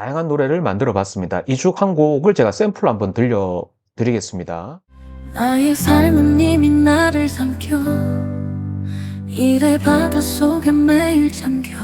다양한 노래를 만들어 봤습니다. 이 중 한 곡을 제가 샘플로 한번 들려 드리겠습니다. 나의 삶은 이미 나를 삼켜 일의 바닷속에 매일 잠겨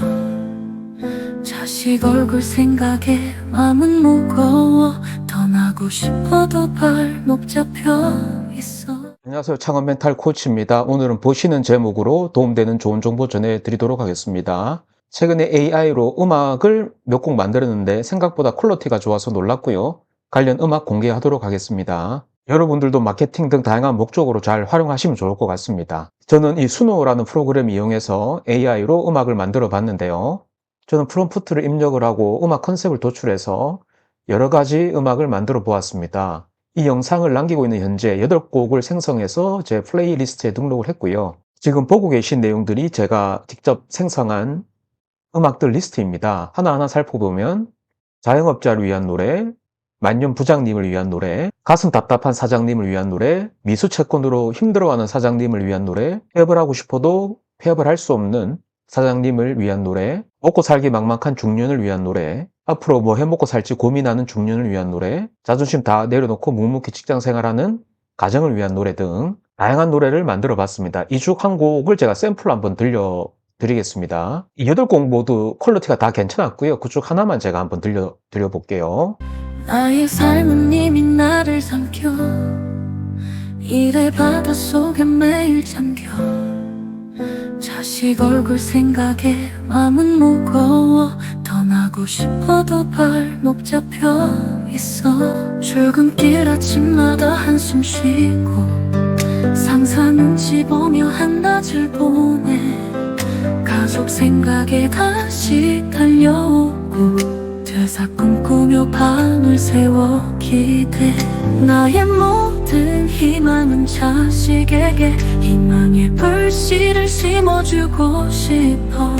자식 얼굴 생각에 마음은 무거워 떠나고 싶어도 발목 잡혀 있어 안녕하세요. 창업 멘탈 코치입니다. 오늘은 보시는 제목으로 도움되는 좋은 정보 전해드리도록 하겠습니다. 최근에 AI로 음악을 몇 곡 만들었는데 생각보다 퀄리티가 좋아서 놀랐고요. 관련 음악 공개하도록 하겠습니다. 여러분들도 마케팅 등 다양한 목적으로 잘 활용하시면 좋을 것 같습니다. 저는 이 수노라는 프로그램 이용해서 AI로 음악을 만들어 봤는데요. 저는 프롬프트를 입력을 하고 음악 컨셉을 도출해서 여러 가지 음악을 만들어 보았습니다. 이 영상을 남기고 있는 현재 8곡을 생성해서 제 플레이리스트에 등록을 했고요. 지금 보고 계신 내용들이 제가 직접 생성한 음악들 리스트입니다. 하나하나 살펴보면 자영업자를 위한 노래, 만년 부장님을 위한 노래, 가슴 답답한 사장님을 위한 노래, 미수 채권으로 힘들어하는 사장님을 위한 노래, 폐업을 하고 싶어도 폐업을 할 수 없는 사장님을 위한 노래, 먹고 살기 막막한 중년을 위한 노래, 앞으로 뭐 해먹고 살지 고민하는 중년을 위한 노래, 자존심 다 내려놓고 묵묵히 직장 생활하는 가정을 위한 노래 등 다양한 노래를 만들어 봤습니다. 이 중 한 곡을 제가 샘플로 한번 들려 드리겠습니다. 이 8곡 모두 퀄리티가 다 괜찮았고요. 그중 하나만 제가 한번 들려 드려 볼게요. 나의 삶은 이미 나를 삼켜 일의 바닷속에 매일 잠겨 자식 얼굴 생각에 마음은 무거워 떠나고 싶어도 발목 잡혀 있어 출근길 아침마다 한숨 쉬고 상상은 집어며 한낮을 보내 가족 생각에 다시 달려오고 퇴사 꿈꾸며 밤을 새워 기대 나의 모든 희망은 자식에게 희망의 불씨를 심어주고 싶어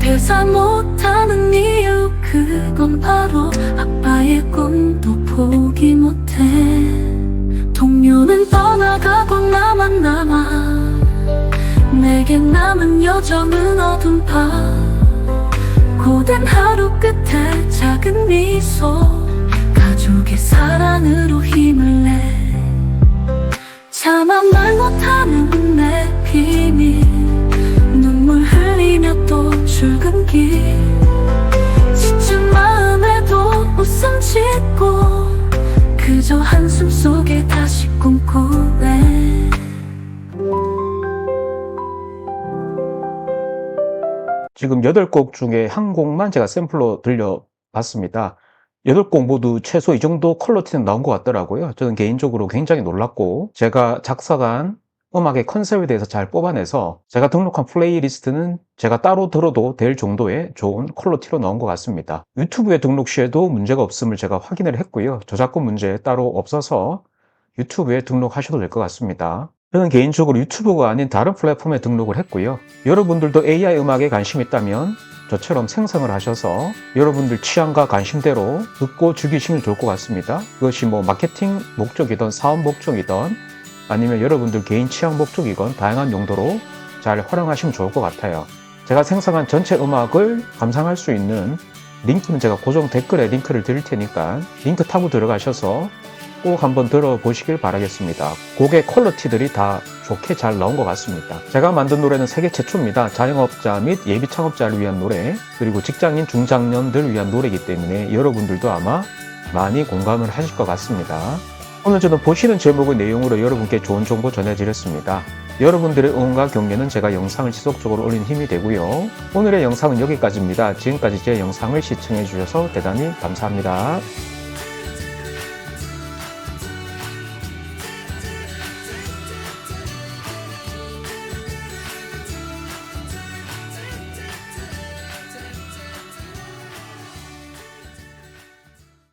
퇴사 못하는 이유 그건 바로 아빠의 꿈도 포기 못해 동료는 떠나가고 나만 남아 내게 남은 여정은 어둠 밤 고된 하루 끝에 작은 미소. 가족의 사랑으로 힘을 내. 차마 말 못하는 내 비밀. 눈물 흘리며 또 출근 길. 지친 마음에도 웃음 짓고 그저 한 지금 8곡 중에 한 곡만 제가 샘플로 들려봤습니다. 8곡 모두 최소 이 정도 퀄리티는 나온 것 같더라고요. 저는 개인적으로 굉장히 놀랐고 제가 작사한 음악의 컨셉에 대해서 잘 뽑아내서 제가 등록한 플레이리스트는 제가 따로 들어도 될 정도의 좋은 퀄리티로 나온 것 같습니다. 유튜브에 등록 시에도 문제가 없음을 제가 확인을 했고요. 저작권 문제 따로 없어서 유튜브에 등록하셔도 될 것 같습니다. 저는 개인적으로 유튜브가 아닌 다른 플랫폼에 등록을 했고요. 여러분들도 AI 음악에 관심 있다면 저처럼 생성을 하셔서 여러분들 취향과 관심대로 듣고 즐기시면 좋을 것 같습니다. 그것이 뭐 마케팅 목적이든 사업 목적이든 아니면 여러분들 개인 취향 목적이건 다양한 용도로 잘 활용하시면 좋을 것 같아요. 제가 생성한 전체 음악을 감상할 수 있는 링크는 제가 고정 댓글에 링크를 드릴 테니까 링크 타고 들어가셔서 꼭 한번 들어보시길 바라겠습니다. 곡의 퀄리티들이 다 좋게 잘 나온 것 같습니다. 제가 만든 노래는 세계 최초입니다. 자영업자 및 예비 창업자를 위한 노래, 그리고 직장인 중장년들 위한 노래이기 때문에 여러분들도 아마 많이 공감을 하실 것 같습니다. 오늘 저는 보시는 제목의 내용으로 여러분께 좋은 정보 전해드렸습니다. 여러분들의 응원과 격려는 제가 영상을 지속적으로 올리는 힘이 되고요. 오늘의 영상은 여기까지입니다. 지금까지 제 영상을 시청해 주셔서 대단히 감사합니다.